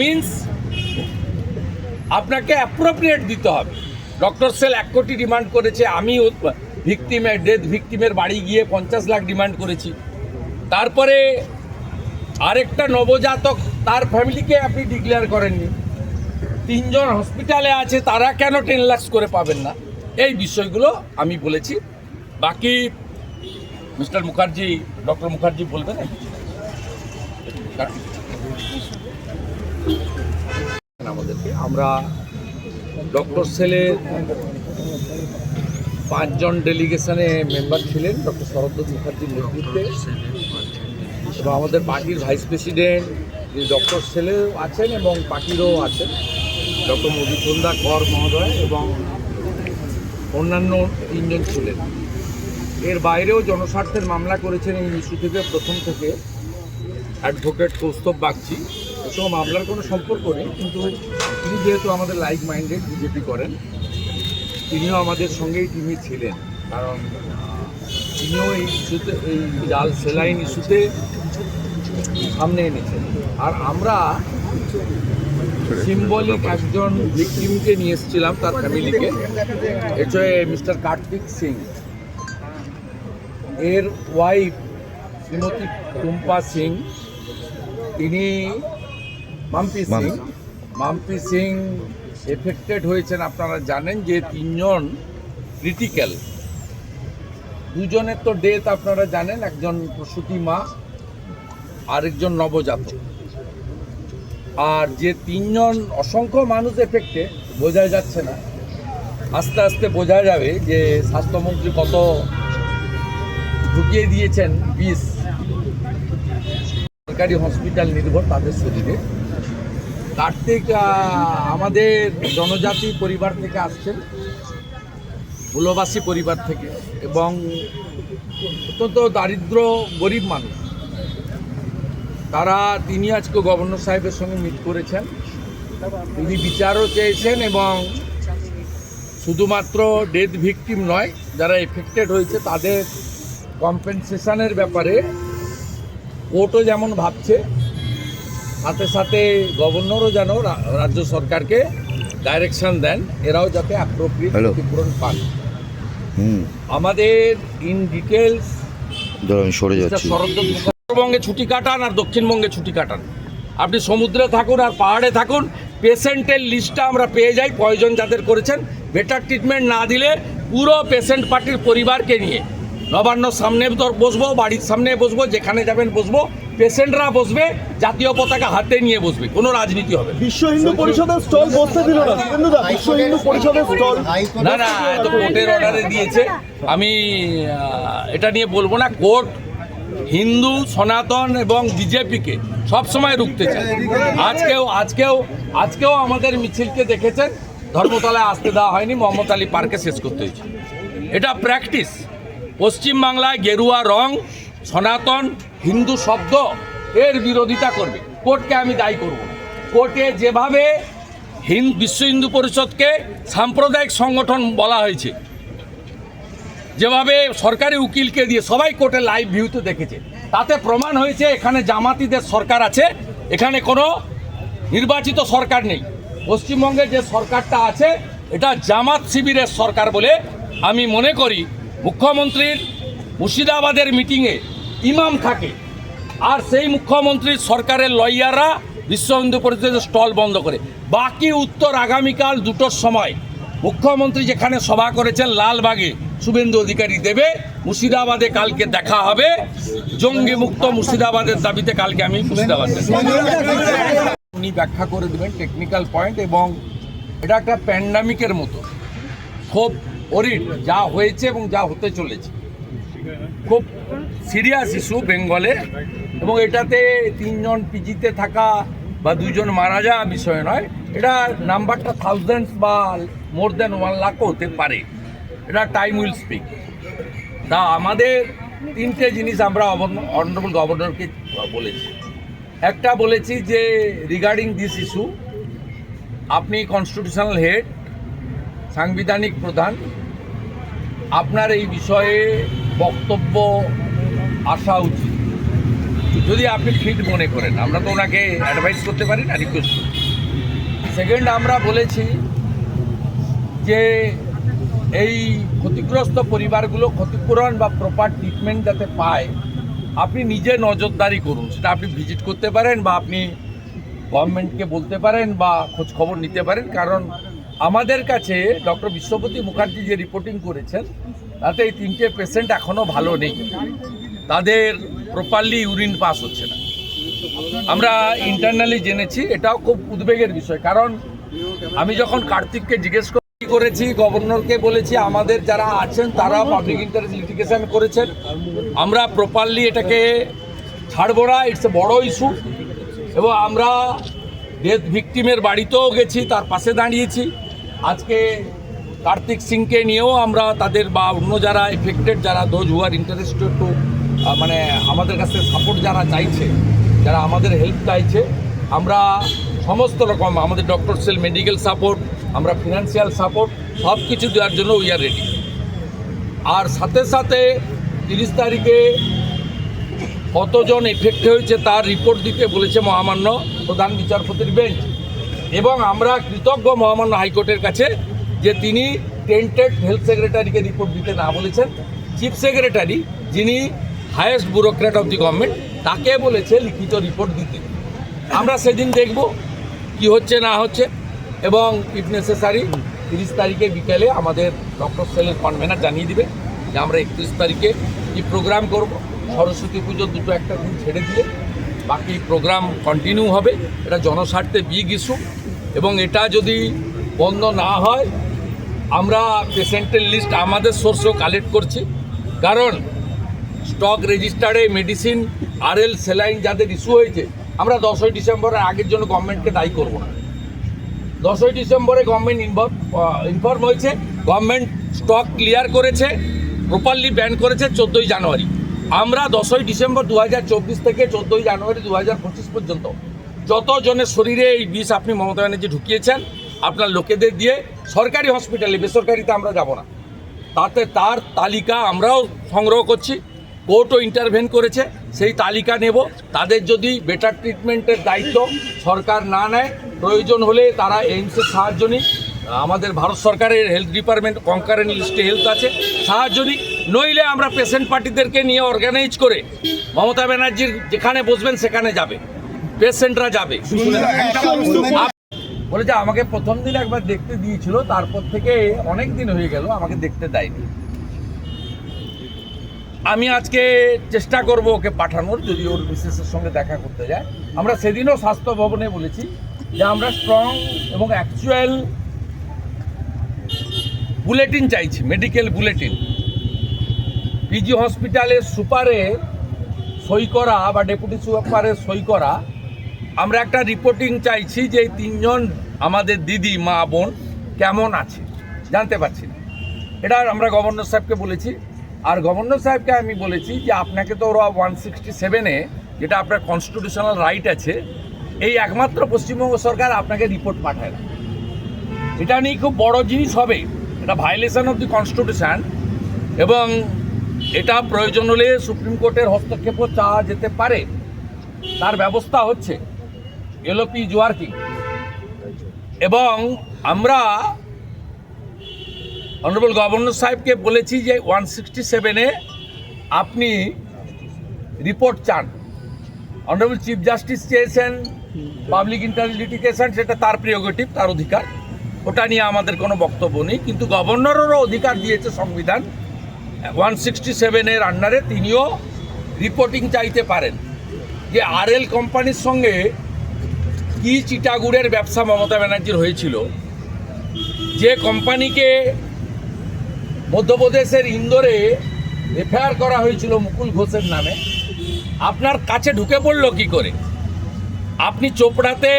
Means আপনাকে appropriate দিতে হবে। ডক্টর সেল এক কোটি ডিমান্ড করেছে আমি ভিকটিমের ডেথ ভিকটিমের বাড়ি গিয়ে পঞ্চাশ লাখ ডিমান্ড করেছি। তারপরে আরেকটা নবজাতক, তার ফ্যামিলিকে আপনি ডিক্লেয়ার করেননি। তিনজন হসপিটালে আছে, তারা কেন টেন লাখস করে পাবেন না? এই বিষয়গুলো আমি বলেছি। বাকি মিস্টার মুখার্জি ডক্টর মুখার্জি বলবেন? আমাদেরকে। আমরা ডক্টর সেলের পাঁচজন ডেলিগেশনে মেম্বার ছিলেন ডক্টর শরদ্দত্ত মুখার্জির নেতৃত্বে। এবং আমাদের পার্টির ভাইস প্রেসিডেন্ট যে ডক্টর সেলেও আছেন এবং পার্টিরও আছেন ডক্টর মধুসন্ধ্যা কর মহোদয় এবং অন্যান্য তিনজন ছিলেন। এর বাইরেও জনস্বার্থের মামলা করেছেন এই ইস্যু থেকে। প্রথম থেকে অ্যাডভোকেট কৌস্তব বাগচি। এসব মামলার কোনো সম্পর্ক নেই, কিন্তু তিনি যেহেতু আমাদের লাইক মাইন্ডেড বিজেপি করেন, তিনিও আমাদের সঙ্গেই টিমে ছিলেন। কারণ তিনিও এই ইস্যুতে, এই জাল সেলাইন ইস্যুতে সামনে এনেছেন। আর আমরা সিম্বলিক একজন ভিকটিমকে নিয়ে এসেছিলাম তার ফ্যামিলিকে এটা মিস্টার কার্তিক সিং। এর ওয়াইফ শ্রীমতী টুম্পা সিং। তিনি মাম্পি সিং। মাম্পি সিং এফেক্টেড হয়েছেন আপনারা জানেন যে তিনজন ক্রিটিক্যাল দুজনের তো ডেথ আপনারা জানেন একজন প্রসূতি মা আরেকজন নবজাতক। আর যে তিনজন অসংখ্য মানুষ এফেক্টে বোঝা যাচ্ছে না। আস্তে আস্তে বোঝা যাবে যে স্বাস্থ্যমন্ত্রী কত ঢুকিয়ে দিয়েছেন বিষ। সরকারি হসপিটাল নির্ভর তাদের শরীরে। কার্তিক আমাদের জনজাতি পরিবার থেকে আসছেন, মূলবাসী পরিবার থেকে, এবং অত্যন্ত দারিদ্র, গরিব মানুষ। তারা, তিনি আজকে গভর্নর সাহেবের সঙ্গে মিট করেছেন। তিনি বিচারও চেয়েছেন এবং শুধুমাত্র ডেথ ভিকটিম নয়, যারা এফেক্টেড হয়েছে, তাদের কম্পেনসেশনের ব্যাপারে কোর্টও যেমন ভাবছে সাথে সাথে গভর্নরও যেন রাজ্য সরকারকে ডাইরেকশন দেন এরাও যাতে অ্যাপ্রোপ্রিয়েট ক্ষতিপূরণ পান। হুম। আমাদের ইন ডিটেলস ধরো সরে যাচ্ছি। উত্তরবঙ্গে ছুটি কাটান আর দক্ষিণবঙ্গে ছুটি কাটান। আপনি সমুদ্রে থাকুন আর পাহাড়ে থাকুন পেশেন্টের লিস্টটা আমরা পেয়ে যাই পয়জন যাদের করেছেন। বেটার ট্রিটমেন্ট না দিলে পুরো পেশেন্ট পার্টির পরিবারকে নিয়ে। নবান্ন সামনে বসবো বাড়ির সামনে বসবো যেখানে যাবেন বসবো। পেশেন্টরা বসবে জাতীয় পতাকা হাতে নিয়ে বসবে কোনো রাজনীতি হবে বিশ্ব হিন্দু পরিষদের স্টল বসতে দিল না। বিশ্ব হিন্দু পরিষদের স্টল। না না তো কোর্টের অর্ডারে দিয়েছে। আমি এটা নিয়ে বলব না কোর্ট হিন্দু সনাতন এবং বিজেপিকে সবসময় রুখতে চায়। আজকেও আজকেও আজকেও আমাদের মিছিলকে দেখেছেন ধর্মতলায় আসতে দেওয়া হয়নি মোহাম্মদ আলী পার্কে শেষ করতে হয়েছে। এটা প্র্যাকটিস পশ্চিমবাংলায় গেরুয়া রং সনাতন হিন্দু শব্দ, এর বিরোধিতা করবে। কোর্টকে আমি দায়ী করব কোর্টে যেভাবে হিন্দ বিশ্ব হিন্দু পরিষদকে সাম্প্রদায়িক সংগঠন বলা হয়েছে, যেভাবে সরকারি উকিলকে দিয়ে সবাই কোর্টে লাইভ ভিউতে দেখেছে, তাতে প্রমাণ হয়েছে এখানে জামাতিদের সরকার আছে, এখানে কোনো নির্বাচিত সরকার নেই। পশ্চিমবঙ্গে যে সরকারটা আছে, এটা জামাত শিবিরের সরকার বলে আমি মনে করি। মুখ্যমন্ত্রীর মুর্শিদাবাদের মিটিংয়ে ইমাম থাকে। আর সেই মুখ্যমন্ত্রীর সরকারের লয়াররা বিশ্ব হিন্দু পরিষদের স্টল বন্ধ করে। বাকি উত্তর আগামীকাল দুটোর সময় মুখ্যমন্ত্রী যেখানে সভা করেছেন লালবাগে শুভেন্দু অধিকারী দেবে, মুর্শিদাবাদে কালকে দেখা হবে। জঙ্গি মুক্ত মুর্শিদাবাদের দাবিতে কালকে আমি মুর্শিদাবাদ উনি ব্যাখ্যা করে দেবেন টেকনিক্যাল পয়েন্ট এবং এটা একটা প্যান্ডামিকের মতো। খুব ওরিড যা হয়েছে এবং যা হতে চলেছে। খুব সিরিয়াস ইস্যু বেঙ্গলে এবং এটাতে তিনজন পিজিতে থাকা বা দুজন মারা যাওয়া বিষয় নয়, এটা নাম্বারটা থাউজেন্ডস বা মোর দেন ওয়ান লাখও হতে পারে। এটা টাইম উইল স্পিক তা আমাদের তিনটে জিনিস আমরা অনারেবল গভর্নরকে বলেছি। একটা বলেছি যে রিগার্ডিং দিস ইস্যু আপনি কনস্টিটিউশনাল হেড সাংবিধানিক প্রধান, আপনার এই বিষয়ে বক্তব্য আসা উচিত। যদি আপনি ফিট মনে করেন, আমরা তো ওনাকে অ্যাডভাইস করতে পারি না রিকোয়েস্ট সেকেন্ড আমরা বলেছি যে এই ক্ষতিগ্রস্ত পরিবারগুলো ক্ষতিপূরণ বা প্রপার ট্রিটমেন্ট যাতে পায়, আপনি নিজে নজরদারি করুন। সেটা আপনি ভিজিট করতে পারেন বা আপনি গভর্নমেন্টকে বলতে পারেন বা খোঁজ খবর নিতে পারেন, কারণ আমাদের কাছে ডক্টর বিশ্বপতি মুখার্জি যে রিপোর্টিং করেছেন, তাতে এই তিনটে পেশেন্ট এখনও ভালো নেই। তাদের প্রপারলি ইউরিন পাস হচ্ছে না। আমরা ইন্টারনালি জেনেছি, এটাও খুব উদ্বেগের বিষয়। কারণ আমি যখন কার্তিককে জিজ্ঞেস করেছি, গভর্নরকে বলেছি, আমাদের যারা আছেন তারা পাবলিক ইন্টারেস্ট লিটিগেশন করেছেন। আমরা প্রপারলি এটাকে ছাড়বো না ইটস এ বড় ইস্যু এবং আমরা ডেথ ভিকটিমের বাড়িতেও গেছি, তার পাশে দাঁড়িয়েছি। আজকে কার্তিক সিংকে নিয়েও আমরা তাদের বা অন্য যারা এফেক্টেড যারা দোজ হুয়ার ইন্টারেস্টেড টু মানে আমাদের কাছে সাপোর্ট যারা চাইছে, যারা আমাদের হেল্প চাইছে, আমরা সমস্ত রকম, আমাদের ডক্টর সেল মেডিকেল সাপোর্ট আমরা ফিনান্সিয়াল সাপোর্ট সব কিছু দেওয়ার জন্য উই আর রেডি আর সাথে সাথে তিরিশ তারিখে কতজন এফেক্ট হয়েছে তার রিপোর্ট দিতে বলেছে মহামান্য প্রধান বিচারপতির বেঞ্চ এবং আমরা কৃতজ্ঞ মহামান্য হাইকোর্টের কাছে যে তিনি টেন্টেড হেলথ সেক্রেটারিকে রিপোর্ট দিতে না বলেছেন। চিফ সেক্রেটারি, যিনি highest bureaucrat of the government, তাকে বলেছে লিখিত রিপোর্ট দিতে। আমরা সেদিন দেখব কি হচ্ছে না হচ্ছে এবং ইফ নেসেসারি তিরিশ তারিখে বিকেলে আমাদের ডক্টর সেলের কনভেনার জানিয়ে দিবে যে আমরা একত্রিশ তারিখে কি প্রোগ্রাম করব। সরস্বতী পুজো দুটো একটা দিন ছেড়ে দিয়ে বাকি প্রোগ্রাম কন্টিনিউ হবে, এটা জনস্বার্থে বিগ ইস্যু এবং এটা যদি বন্ধ না হয়, আমরা পেশেন্টের লিস্ট আমাদের সোর্সও কালেক্ট করছি। কারণ স্টক রেজিস্টারে মেডিসিন আরএল সেলাইন যাদের ইস্যু হয়েছে, আমরা দশই ডিসেম্বরের আগের জন্য গভর্নমেন্টকে দায়ী করব না। দশই ডিসেম্বরে গভর্নমেন্ট ইনভলভ ইনফর্ম হয়েছে গভর্নমেন্ট স্টক ক্লিয়ার করেছে প্রপারলি ব্যান করেছে, চোদ্দোই জানুয়ারি। আমরা দশই ডিসেম্বর দু হাজার চব্বিশ থেকে চোদ্দোই জানুয়ারি দু হাজার পঁচিশ পর্যন্ত যতজনের শরীরে এই বিষ আপনি মমতা ব্যানার্জি ঢুকিয়েছেন, আপনার লোকেদের দিয়ে সরকারি হসপিটালে, বেসরকারিতে আমরা যাব না। তাতে তার তালিকা আমরাও সংগ্রহ করছি, কোর্টও ইন্টারভেন করেছে, সেই তালিকা নেব। তাদের যদি বেটার ট্রিটমেন্টের দায়িত্ব সরকার না নেয়, প্রয়োজন হলে তারা এইমসের সাহায্য নিক। আমাদের ভারত সরকারের হেলথ ডিপার্টমেন্ট কনকারেন্ট লিস্টে হেলথ আছে, সাহায্য নিক। নইলে আমরা পেশেন্ট পার্টিদেরকে নিয়ে অর্গানাইজ করে মমতা ব্যানার্জির যেখানে বসবেন সেখানে যাবে। পেশেন্টরা যাবে। বলে যে আমাকে প্রথম দিন একবার দেখতে দিয়েছিল, তারপর থেকে অনেক দিন হয়ে গেল, আমাকে দেখতে দেয়নি। আমি আজকে চেষ্টা করব ওকে পাঠানোর, যদি ওর মিসেসের সঙ্গে দেখা করতে যায়। আমরা সেদিনও স্বাস্থ্য ভবনে বলেছি যে আমরা স্ট্রং এবং অ্যাকচুয়াল বুলেটিন চাইছি মেডিকেল বুলেটিন পিজি হসপিটালের সুপারে সই করা বা ডেপুটি সুপারে সই করা। আমরা একটা রিপোর্টিং চাইছি যে এই তিনজন আমাদের দিদি, মা, বোন কেমন আছে? জানতে পারছি না। এটা আমরা গভর্নর সাহেবকে বলেছি। আর গভর্নর সাহেবকে আমি বলেছি যে আপনাকে তো ওরা ওয়ান সিক্সটি সেভেনে যেটা আপনার কনস্টিটিউশনাল রাইট আছে, এই একমাত্র পশ্চিমবঙ্গ সরকার আপনাকে রিপোর্ট পাঠায় না। এটা নিয়ে খুব বড় জিনিস হবে। এটা ভায়োলেশন অফ দি কনস্টিটিউশন এবং এটা প্রয়োজন হলে সুপ্রিম কোর্টের হস্তক্ষেপও চাওয়া যেতে পারে। তার ব্যবস্থা হচ্ছে এলওপি ওয়ার্কিং এবং আমরা অনারেবল গভর্নর সাহেবকে বলেছি যে ওয়ান সিক্সটি সেভেনে আপনি রিপোর্ট চান। অনারেবল চিফ জাস্টিস চেয়েছেন, পাবলিক ইন্টারেস্ট লিটিগেশন, সেটা তার প্রিয়োগেটিভ তার অধিকার। ওটা নিয়ে আমাদের কোনো বক্তব্য নেই, কিন্তু গভর্নরেরও অধিকার দিয়েছে সংবিধান। ওয়ান সিক্সটি সেভেনের আন্ডারে তিনিও রিপোর্টিং চাইতে পারেন যে আর এল কোম্পানির সঙ্গে কি চিটাগুড়ের ব্যবসা মমতা ব্যানার্জির হয়েছিল। যে কোম্পানিকে মধ্যপ্রদেশের ইন্দোরে এফআইআর করা হয়েছিল মুকুল ঘোষের নামে। আপনার কাছে ঢুকে পড়ল কি করে? আপনি চোপড়াতে